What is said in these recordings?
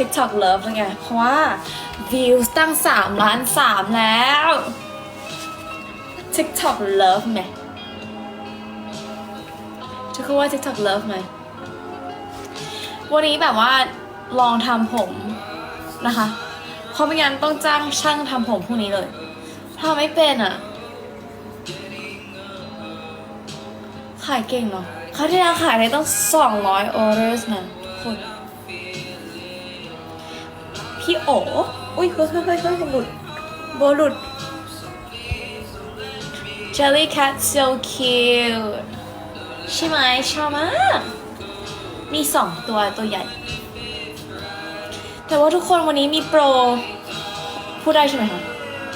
TikTok Love แล้วไง เพราะว่าวิวตั้ง 3 ล้าน 3 แล้ว TikTok Love ไหมจะคือว่า TikTok Love ไหมวันนี้แบบว่าลองทำผมนะคะเพราะไม่งั้นต้องจ้างช่างทำผมพรุ่งนี้เลยทำไม่เป็นอะขายเก่งเนาะเขาที่แล้วขายได้ต้อง 200ออเดอร์นะทุกคน พี่โออุ้ยเฮ้ยเฮ้ยเฮ้ยเฮ้ยหลุดโบหลุด Jellycat so cute ใช่ไหมชอบมากมีสองตัวตัวใหญ่ แต่ว่าทุกคนวันนี้มีโปร พูดได้ใช่ไหมคะ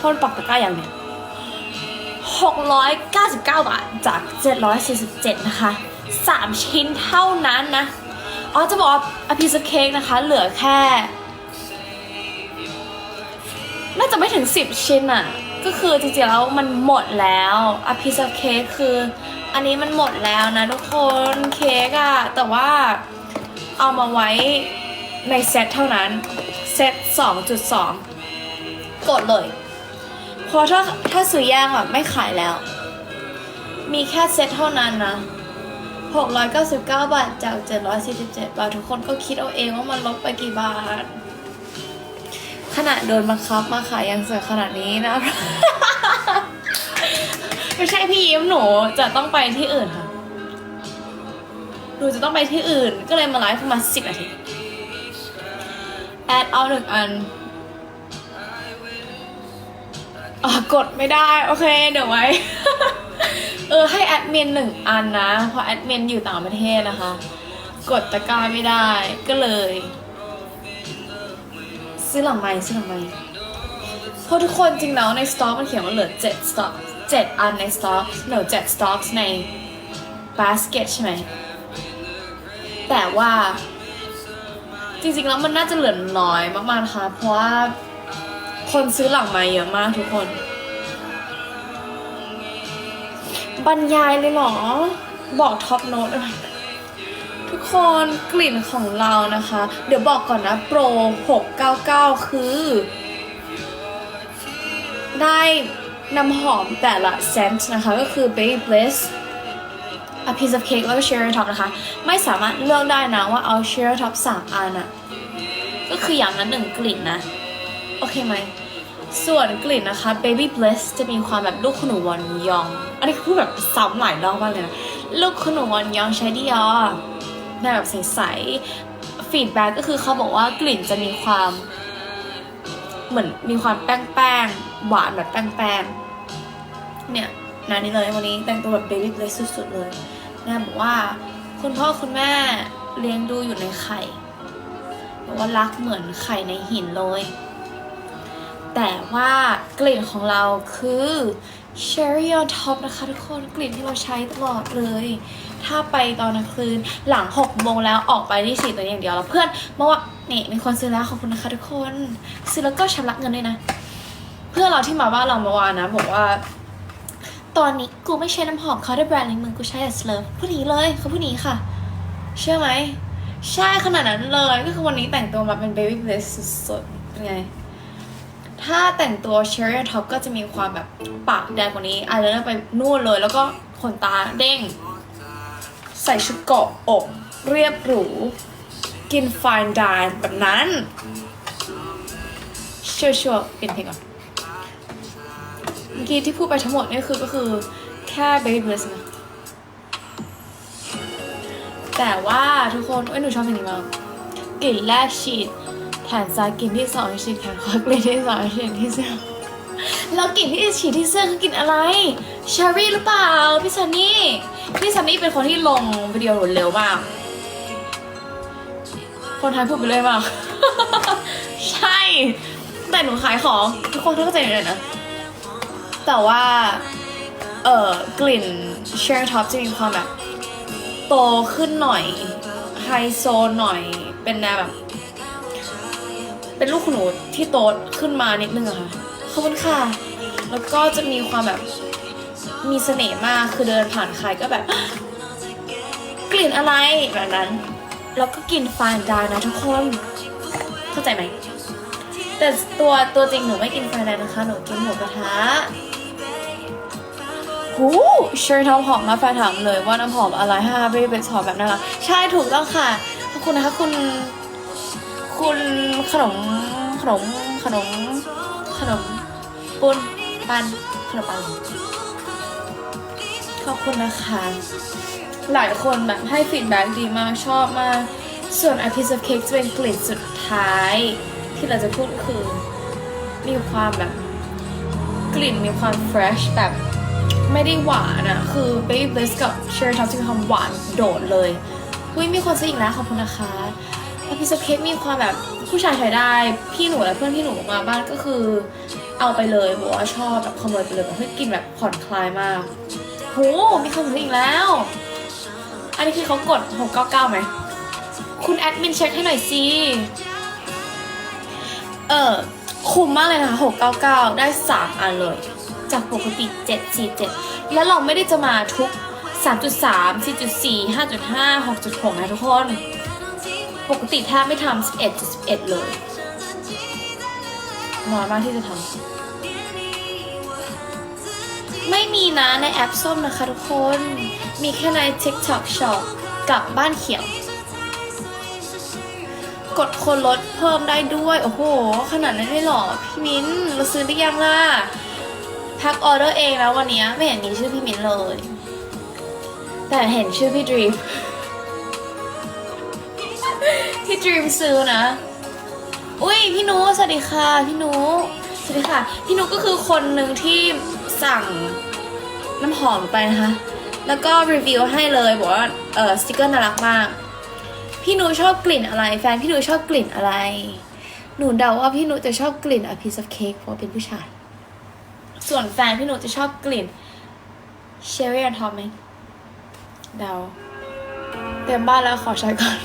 พราะมันปักตะกร้าอย่างเนี้ย699 บาทจาก 747 นะคะ 3 ชิ้นเท่านั้นนะ อ๋อจะบอกว่าอพิซเค้กนะคะ เหลือแค่ น่าจะไม่ถึง 10 ชิ้นอะก็คือจริงๆแล้วมันหมดแล้วอพิซเค้กคือ อันนี้มันหมดแล้วนะทุกคนเค้กอะแต่ว่าเอามาไว้ในเซตเท่านั้น เซต 2.2 กดเลยเพราะถ้าถ้าซื้อแยกอะไม่ขายแล้ว มีแค่เซตเท่านั้นนะ 699 บาทจาก 747 บาท ทุกคนก็คิดเอาเองว่ามันลดไปกี่บาท ขนาดโดนบังคับมาขายยังสวยขนาดนี้นะไม่ใช่พี่ยิ้มหนูจะต้องไปที่อื่นค่ะหนูจะต้องไปที่อื่น ก็เลยมาไลฟ์ประมาณ10นาทีแอดเอาหนึ่งอันอกดไม่ได้โอเคเดี๋ยวไว้ เออให้แอดมินหนึ่งอันนะเพราะแอดมินอยู่ต่างประเทศนะคะ กดตะกร้าไม่ได้ก็เลย ซื้อหลังไม้ซื้อหลังไม้เพราะทุกคนจริงแล้วในสต็อกมันเขียนว่าเหลือเจ็ดสต็อกเจ็ดอันในสต็อกเหลือเจ็ดสต็อกในบาสเกตใช่ไหมแต่ว่าจริงๆแล้วมันน่าจะเหลือน้อยมากๆนะคะเพราะว่าคนซื้อหลังไม้เยอะมากทุกคน บรรยายเลยเหรอ บอกท็อปโน้ตอะไร ทุกคนกลิ่นของเรานะคะ เดี๋ยวบอกก่อนนะโปร 699 คือ ได้น้ำหอมแต่ละเซนต์นะคะ ก็คือ Baby Bliss a piece of cake แล้วก็ cherry top นะคะ ไม่สามารถเลือกได้นะว่าเอา cherry top 3อันอะก็คืออย่างละหนึ่งกลิ่นนะ โอเคไหม ส่วนกลิ่นนะคะ Baby Bliss จะมีความแบบลูกขนุนวอนยอง อันนี้พูดแบบซ้ำหลายรอบมากเลยนะ ลูกขนุนวอนยองใช้ดิออใน แบบใสๆฟีดแบ็กก็คือเขาบอกว่ากลิ่นจะมีความเหมือนมีความแป้งๆหวานแบบแป้งๆเนี่ยนานี่เลยวันนี้แต่งตัวแบบ Baby Bliss สุดๆเลยแม่บอกว่าคุณพ่อคุณแม่เลี้ยงดูอยู่ในไข่บอกว่ารักเหมือนไข่ในหินเลย แต่ว่ากลิ่นของเราคือ Cherry on top นะคะทุกคนกลิ่นที่เราใช้ตลอดเลย ถ้าไปตอนกลางคืนหลัง6โมงแล้วออกไปที่สีตัวนี้อย่างเดียวแล้วเพื่อนมาว่านี่มีคนซื้อแล้วขอบคุณนะคะทุกคน ซื้อแล้วก็ชำระเงินด้วยนะ เพื่อนเราที่มาบ้านเราเมื่อวานนะ บอกว่า ตอนนี้กูไม่ใช้น้ำหอมเขาได้แบรนด์ในมึงกูใช้แต่สเลฟผู้นี้เลยเขาผู้นี้ค่ะ เชื่อไหมใช่ขนาดนั้นเลยก็คือวันนี้แต่งตัวมาเป็น baby bliss สุดๆเป็นไงถ้าแต่งตัว cherry on top ก็จะมีความแบบปากแดงกว่านี้อายไลเนอร์ไปนู่นเลย แล้วก็ขนตาเด้ง ใส่ชุดเกาะอกเรียบหรู กิน fine dine แบบนั้นชัวร์ๆเปลี่ยนเพลงก่อนเมื่อกี้ที่พูดไปทั้งหมดนี่คือก็คือแค่ baby bliss นะแต่ว่าทุกคนเอ้ยหนูชอบเพลงนี้มากกลิ่นแรกฉีดแขนซ้ายกลิ่นที่สองฉีดแขนขวากลิ่นที่สองฉีดที่เสื้อแล้วกลิ่นที่ฉีดที่เสื้อคือกลิ่นอะไรเชอรี่หรือเปล่าพี่ซันนี่ พี่ซันนี่เป็นคนที่ลงวิดีโอเร็วมาก คนไทยพูดไปเลยมาก ใช่ แต่หนูขายของทุกคนเข้าใจหน่อยนะ แต่ว่า เอ่อกลิ่นเชอร์ท็อปจะมีความแบบ โตขึ้นหน่อยไฮโซหน่อย เป็นแนวแบบ เป็นลูกขนุนที่โตขึ้นมานิดนึงอะค่ะขอบคุณค่ะ แล้วก็จะมีความแบบ มีเสน่ห์มากคือเดินผ่านใครก็แบบ กลิ่นอะไรแบบนั้น แล้วก็กลิ่นฟานดานะทุกคน เข้าใจไหม แต่ตัวตัวจริงหนูไม่กินไฟแรงนะคะ หนูกินหมูกระทะหูเชอร์ทอมหอมมาแฟนถามเลยว่าน้ำหอมอะไรฮะเบเป็นหอมแบบนั้นเหรอใช่ถูกต้องค่ะขอบคุณนะคะคุณ คุณขนมขนมขนมขนมปุนปันขนมปัง อบคุณนะคะ หลายคนแบบให้ฟีดแบ็ดีมากชอบมาก ส่วน a piece of cake จะเป็นกลิ่นสุดท้าย ที่เราจะพูดคือ มีความแบบ กลิ่นมีความ fresh แบบไม่ได้หวานอะคือ baby bliss กับ cherry top จะมีความหวานโดดเลยอุ้ยมีคนซื้ออีกแล้วขอบคุณนะคะ a piece of cake มีความแบบผู้ชายใช้ได้พี่หนูและเพื่อนพี่หนูมาบ้านก็คือ เอาไปเลยบอกว่าชอบแบบขโมยไปเลยแบบเฮ้ยกลินแบบผ่อนคลายมาก โห มีคนซื้ออีกแล้ว อันนี้คือเขากด 699ไหม คุณแอดมินเช็คให้หน่อยสิ เออ คุ้มมากเลยนะคะ699 ได้ 3 อันเลย จากปกติ 747 แล้วเราไม่ได้จะมาทุก 3.3 4.4 5.5 6.6 นะทุกคน ปกติแทบไม่ทำ11.11 เลยน้อยมากที่จะทำ ไม่มีนะในแอปส้มนะคะทุกคน มีแค่ใน TikTok Shop กับบ้านเขียว กดคนลดเพิ่มได้ด้วย โอ้โห ขนาดนั้นได้หรอ พี่มิ้น เราซื้อได้ยังล่ะ พักออเดอร์เองแล้ววันนี้ไม่เห็นมีชื่อพี่มิ้นเลย แต่เห็นชื่อพี่ดรีม พี่ดรีมซื้อนะ อุ้ยพี่นุสวัสดีค่ะ พี่นุสวัสดีค่ะ พี่นุก็คือคนหนึ่งที่ สั่งน้ำหอมไปนะคะ แล้วก็รีวิวให้เลยบอกว่าเออสติกเกอร์น่ารักมาก พี่นุชอบกลิ่นอะไร แฟนพี่นุชอบกลิ่นอะไร หนูเดาว่าพี่นุจะชอบกลิ่น a piece of cake เพราะเป็นผู้ชาย ส่วนแฟนพี่นุจะชอบกลิ่น cherry on top ไหมเดาเต็มบ้านแล้วขอใช้ก่อน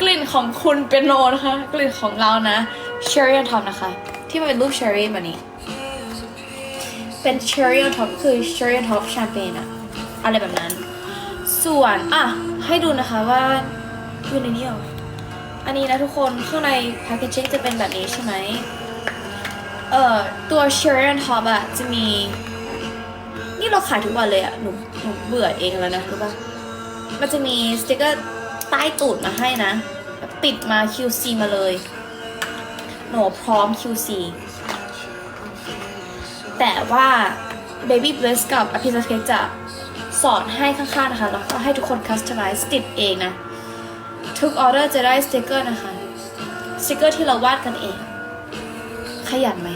กลิ่นของคุณเป็นโนนะคะ กลิ่นของเรานะ cherry on top นะคะ ที่มันเป็นรูป cherry แบบนี้ เป็น cherry on top คือ cherry on top champagne อะอะไรแบบนั้น ส่วนอะให้ดูนะคะว่าอยู่ในนี้หรออันนี้นะทุกคนข้างใน packaging จะเป็นแบบนี้ใช่ไหมเอ่อตัว cherry on top อะจะมี นี่เราขายทุกวันเลยอะหนูหนูเบื่อเองแล้วนะรู้ปะมันจะมีสติกเกอร์ใต้ตูดมาให้นะ ติดมา QC มาเลย หนูพร้อม QC แต่ว่า Baby Bliss กับ a piece of cake จะสอนให้ข้างๆนะคะ แล้วก็ให้ทุกคน customize ติดเองนะ ทุกออเดอร์จะได้สติกเกอร์นะคะ สติกเกอร์ที่เราวาดกันเอง ขยันไหม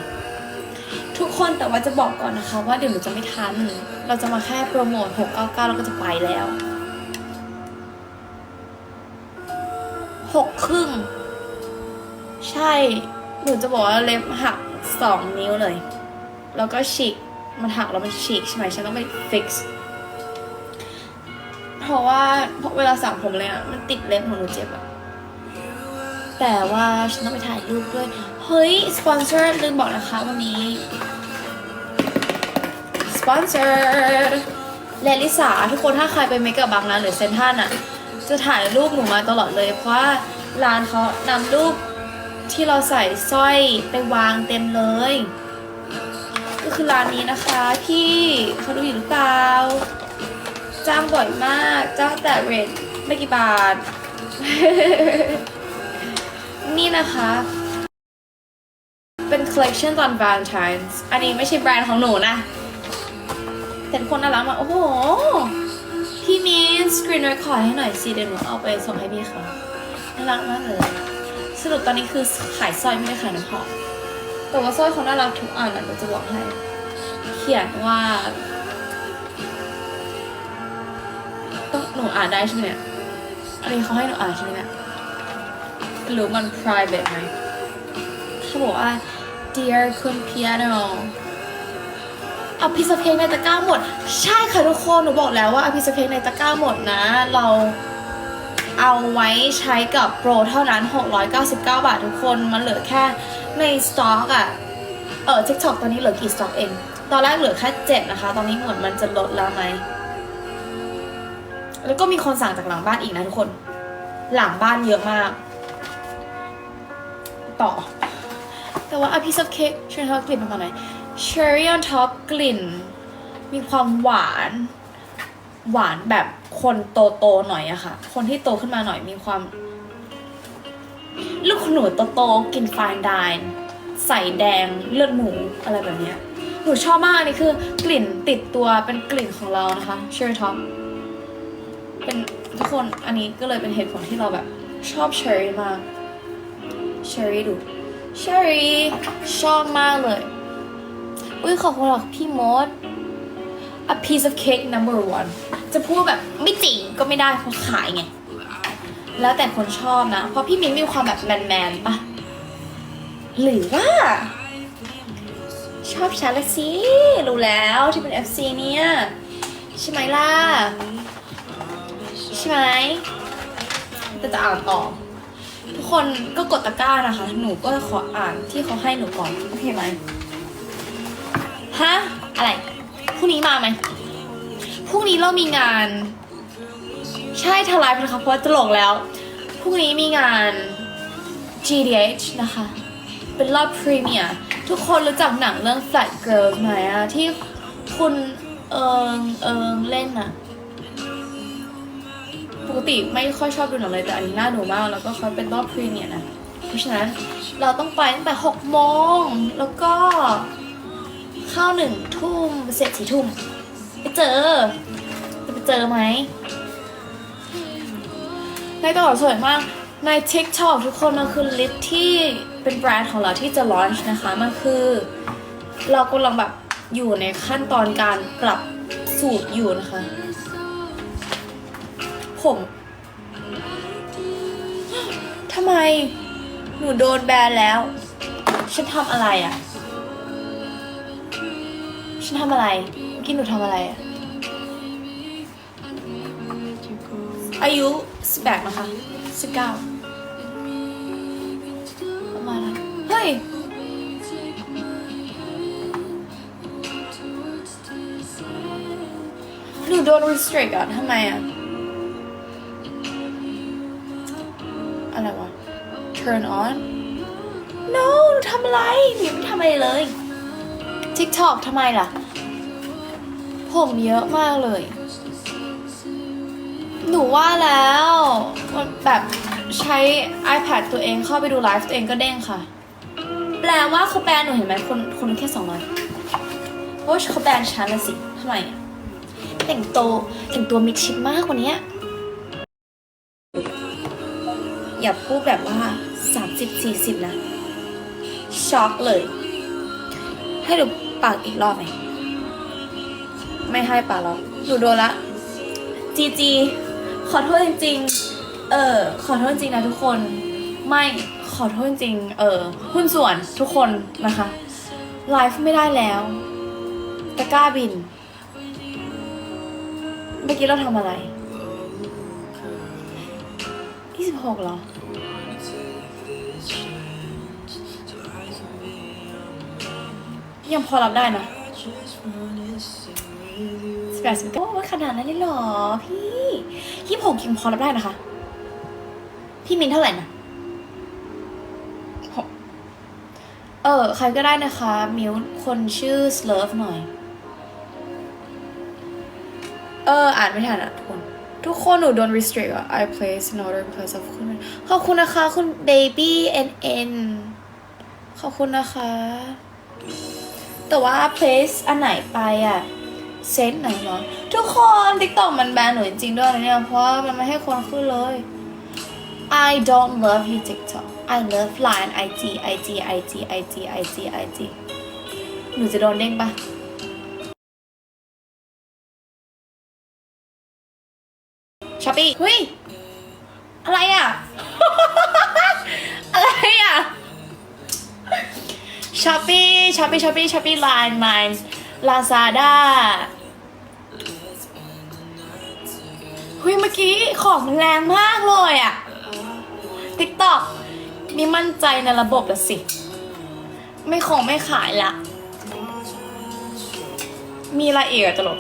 ทุกคนแต่ว่าจะบอกก่อนนะคะ ว่าเดี๋ยวหนูจะไม่ทัน เราจะมาแค่โปรโมท 699 แล้วก็จะไปแล้วหกครึ่ง ใช่ หนูจะบอกว่าเล็บหักสองนิ้วเลย แล้วก็ฉีกมันหักแล้วมันฉีกใช่ไหมฉันต้องไปฟิกซ์เพราะว่าเวลาสระผมเลยอะมันติดเล็บของหนูเจ็บอะแต่ว่าฉันต้องไปถ่ายรูปด้วย เฮ้ย สปอนเซอร์ลืมบอกนะคะวันนี้ สปอนเซอร์เลลิสาทุกคนถ้าใครไปเมกะบางนาหรือเซนทันอะจะถ่ายรูปหนูมาตลอดเลย เพราะว่าร้านเขานำรูปที่เราใส่สร้อยไปวางเต็มเลย ก็คือร้านนี้นะคะ พี่เขาดูอยู่หรือเปล่าจ้างบ่อยมากจ้างแต่เรทไม่กี่บาท นี่นะคะ เป็น collection ตอน Valentine's อันนี้ไม่ใช่แบรนด์ของหนูนะแต่คนน่ารักมากโอ้โห พี่มีนสกรีน r ร c คอร์ดให้หน่อยสิเดี๋ยวหนูเอาไปส่งให้พี่เขาน่ารักมากเลย สรุปตอนนี้คือขายสร้อยไม่ได้ขายน้ำหอม แต่ว่าสร้อยเขาน่ารักทุกอันอะเดี๋ยวจะบอกให้ เขียนว่า ต้องหนูอ่านได้ใช่ไหมเนี่ยอันนี้เขาให้หนูอ่านใช่ไหมเนี่ยหรือมัน private ไหมเขาบอกว่า dear คุณ piano อาพิซซ่าเค้กในตะกร้าหมด ใช่ค่ะทุกคนหนูบอกแล้วว่าอาพิซซ่าเค้กในตะกร้าหมดนะ เราเอาไว้ใช้กับโปรเท่านั้น 699 บาททุกคน มันเหลือแค่ ในสต็อกอะเออ TikTok ตอนนี้เหลือกี่สต็อกเอง ตอนแรกเหลือแค่7นะคะ ตอนนี้เหมือนมันจะลดแล้วไหม แล้วก็มีคนสั่งจากหลังบ้านอีกนะทุกคน หลังบ้านเยอะมาก ต่อ แต่ว่า a piece of cake เชอร์รี่ท็อปกลิ่นประมาณไหน cherry on top กลิ่น มีความหวาน หวานแบบคนโตโตๆหน่อยอะค่ะ คนที่โตขึ้นมาหน่อยมีความ ลูกขนุนโตๆกินฟานไดน์ใส่แดงเลือดหมูอะไรแบบเนี้ยหนูชอบมากอันนี่คือกลิ่นติดตัวเป็นกลิ่นของเรานะคะ cherry top เป็นทุกคนอันนี้ก็เลยเป็นเหตุผลที่เราแบบชอบเชอร์รี่มากเชอร์รี่ดูเชอร์รี่ชอบมากเลยอุ้ยขอบคุณค่ะพี่มด a piece of cake number one จะพูดแบบไม่จริงก็ไม่ได้เพราะขายไง แล้วแต่คนชอบนะ เพราะพี่มิ้นมีความแบบแมนๆปะหรือว่า ชอบฉันละสิ รู้แล้วที่เป็น FC เนี่ย ใช่ไหมล่ะ ใช่ไหมแต่จะอ่านต่อ ทุกคนก็กดตะกร้านะคะ หนูก็ขออ่านที่เขาให้หนูก่อน โอเคไหมฮะ อะไรพรุ่งนี้มาไหมพรุ่งนี้เรามีงาน ใช่ทลายนะคะเพราะว่าตลกแล้ว พรุ่งนี้มีงาน GDH นะคะ เป็นรอบพรีเมียร์ทุกคนรู้จักหนังเรื่อง Flat Girls ไหมอะที่คุณเอิงเอิงเล่นอะปกติไม่ค่อยชอบดูหนังเลย แต่อันนี้น่าดูมาก แล้วก็เขาเป็นรอบพรีเมียร์นะ เพราะฉะนั้นเราต้องไปตั้งแต่ 6 โมง แล้วก็เข้าหนึ่งทุ่มเสร็จสี่ทุ่มไปเจอ จะไปเจอไหม ในตลาดสวยมากใน TikTok ทุกคนมันคือลิปที่เป็นแบรนด์ของเราที่จะลอนช์นะคะมันคือ เรากำลังแบบอยู่ในขั้นตอนการปรับสูตรอยู่นะคะ ผมทำไมหนูโดนแบนแล้ว ฉันทำอะไรอะ่ะ ฉันทำอะไรเมื่อกี้หนูทำอะไรอะ่ะอายุ 18นะคะ19ประมาณนั้นเฮ้ยหนูโดน restrict อะทำไมอะ อะไรวะ turn on no หนูทำอะไรหนูไม่ทำอะไรเลย TikTok ทำไมล่ะ ผมเยอะมากเลย หนูว่าแล้วมันแบบใช้ iPad ตัวเองเข้าไปดูไลฟ์ตัวเองก็เด้งค่ะ แปลว่าเขาแบนหนูเห็นไหมคนคนแค่สองร้อยเพราะเขาแบนฉันละสิทำไมแต่งโตแต่งตัวมิดชิดมากกว่านี้อย่าพูดแบบว่า 30 40 นะ ช็อกเลย ให้ดูปากอีกรอบไหมไม่ให้ปากแล้วหนูโดนละจีจี ขอโทษจริง ๆ เออขอโทษจริงนะทุกคน ไม่ขอโทษจริง เออหุ้นส่วนทุกคนนะคะไลฟ์ไม่ได้แล้วตะกร้าบิน เมื่อกี้เราทำอะไร26เหรอ ยังพอรับได้นะ แปดสิบโอ้ขนาดนั้นเลยเหรอพี่ยี่หกยังพอรับได้นะคะ พี่มินเท่าไหร่นะหกเออ ใครก็ได้นะคะ มิวคนชื่อสเลิฟหน่อย เออ อ่านไม่ทันอะทุกคน ทุกคนหนูโดน restrict อะ I place in order because of คุณขอบคุณนะคะ คุณ baby nn ขอบคุณนะคะ แต่ว่า place อันไหนไปอะ เซตไหนเนาะทุกคน TikTok มันแบนหนูจริงด้วยนะเนี่ย เพราะมันไม่ให้คนขึ้นเลย I don't love you TikTok I love Line IG IG IG IG IG IG หนูจะโดนเด้งปะช้อปปี้เฮ้ย อะไรอะ อะไรอะช้อปปี้ช้อปปี้ช้อปปี้ช้อปปี้ไลน์มาย ลาซาด้าเฮ้ยเมื่อกี้ของมันแรงมากเลยอะติ๊กต็อกนี่มั่นใจในระบบละสิ ไม่คงไม่ขายละ มีอะไรอีกอะตลก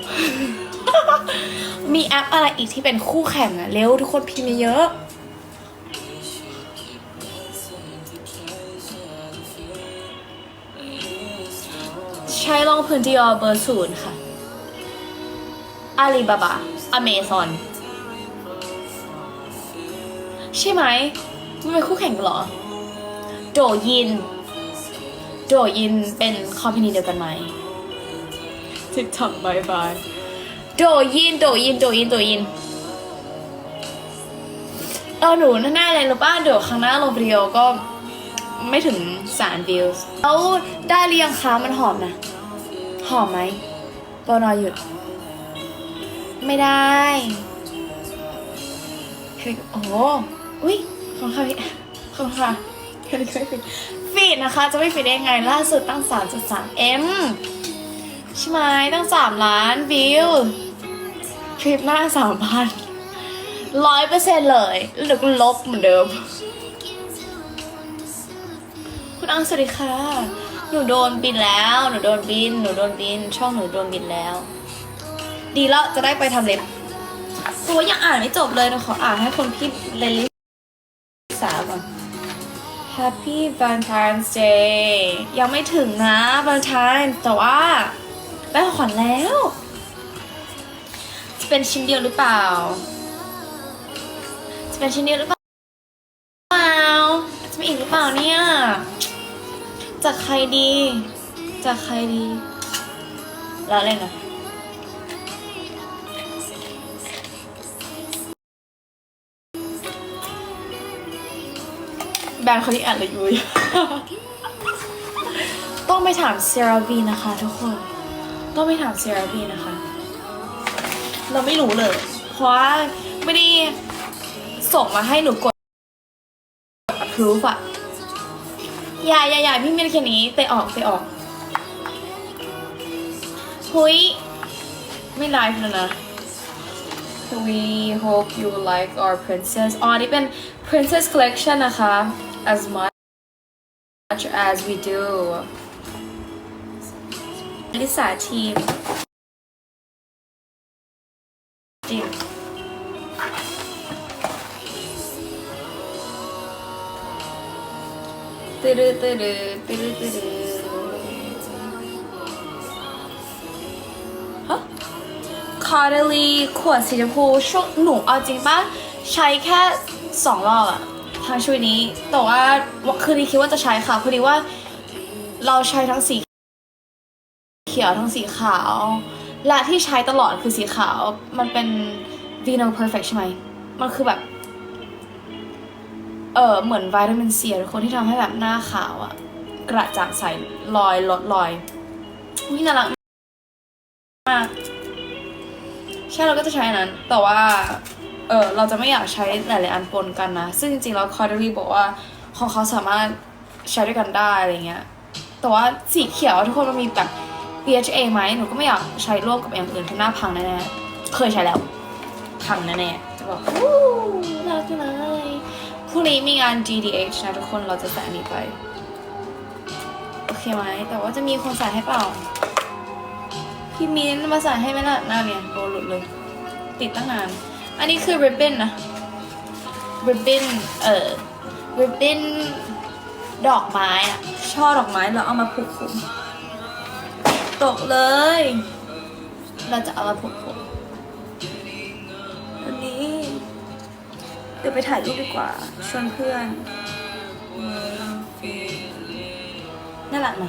มีแอปอะไรอีกที่เป็นคู่แข่งอะเร็วทุกคนพิมพ์เยอะ ใช้รองพื้นที่อเบอร์ศูนย์ค่ะอาลีบาบาอเมซอนใช่ไหมมันเป็นคู่แข่งกันเหรอ โดยิน โดยินเป็นคอมพานีเดียวกันไหมทิกท็อกบายบายโดยิน โดยิน โดยิน โดยินเออหนูแน่ๆเลยหรือป้าเดี๋ยวครั้งหน้าลงวิดีโอก็ ไม่ถึงสามวิวแล้วได้หรือยังคะมันหอมนะ หอมไหมบอนอยหยุด ไม่ได้โอ้โหอุ้ยขอบคุณค่ะพี่ขอบคุณค่ะเฮ้ยไม่ฟิดฟีดนะคะ จะไม่ฟีดได้ยังไงล่าสุดตั้ง 3.3 M ใช่ไหมตั้ง 3 ล้านวิวทริปหน้า 3,000ร้อยเปอร์เซ็นต์เลยแล้วเดี๋ยวก็ลบเหมือนเดิม คุณอังสวัสดีค่ะ หนูโดนบินแล้ว หนูโดนบิน หนูโดนบิน ช่องหนูโดนบินแล้ว ดีแล้วจะได้ไปทำเล็บตัวยังอ่านไม่จบเลยนะขออ่านให้คนพี่เลลิสาก่อน Happy Valentine's Day ยังไม่ถึงนะ Valentine แต่ว่าได้ของขวัญแล้ว จะเป็นชิ้นเดียวหรือเปล่า จะเป็นชิ้นเดียวหรือเปล่า จะมีอีกหรือเปล่าเนี่ย จากใครดี จากใครดีแล้วเล่นนแบรนด์คนที่อ่านเลยยุ้ยต้องไปถามเซราวีนะคะทุกคน ต้องไปถามเซราวีนะคะ เราไม่รู้เลย เพราะว่าไม่ได้ส่งมาให้หนูกด approve อะ อย่าอย่าอย่าพี่เมนแค่นี้เตะออกเตะออกหุยไม่ไลฟ์แล้วนะ We hope you like our princess อ๋อนี่เป็น princess collection นะคะ as much as we do ลิสาทีม ตืดตืดตืดตืดฮะคาร์เดลีขวดสีชมพูช่วงหนูเอาจริงปะใช้แค่สองรอบอะทางชีวิตนี้ แต่ว่าคืนนี้คิดว่าจะใช้ค่ะพอดีว่า เราใช้ทั้งสีเขียวทั้งสีขาว และที่ใช้ตลอดคือสีขาวมันเป็น Vino Perfect ใช่ไหมมันคือแบบ เออเหมือนวิตามินซีทุกคนที่ทำให้แบบหน้าขาวอะกระจ่างใสรอยลดรอยนี่น่ารักมากใช่เราก็จะใช้อันนั้น แต่ว่าเออเราจะไม่อยากใช้หลายๆอันปนกันนะ ซึ่งจริงๆแล้วคอร์เดรี่บอกว่าของเขาสามารถใช้ด้วยกันได้อะไรเงี้ยแต่ว่าสีเขียวทุกคนมันมีแบบ BHA ไหมหนูก็ไม่อยากใช้ร่วมกับอย่างอื่นที่หน้าพังแน่ๆเคยใช้แล้ว พังแน่ๆจะบอกวู้น่ารักจังเลย พรุ่งนี้มีงาน GDH นะทุกคนเราจะใส่อันนี้ไป โอเคไหม แต่ว่าจะมีคนใส่ให้เปล่า พี่มิ้นมาใส่ให้ไหมล่ะน้าเนี่ยโบหลุดเลย ติดตั้งนาน อันนี้คือ ribbon นนะ ribbon เอ่อ ribbon ดอกไม้อะช่อดอกไม้เราเอามาผูกผมตกเลย เราจะเอามาผูก ดี๋ยวไปถ่ายรูปดีกว่า ชวนเพื่อนน่ารักไหม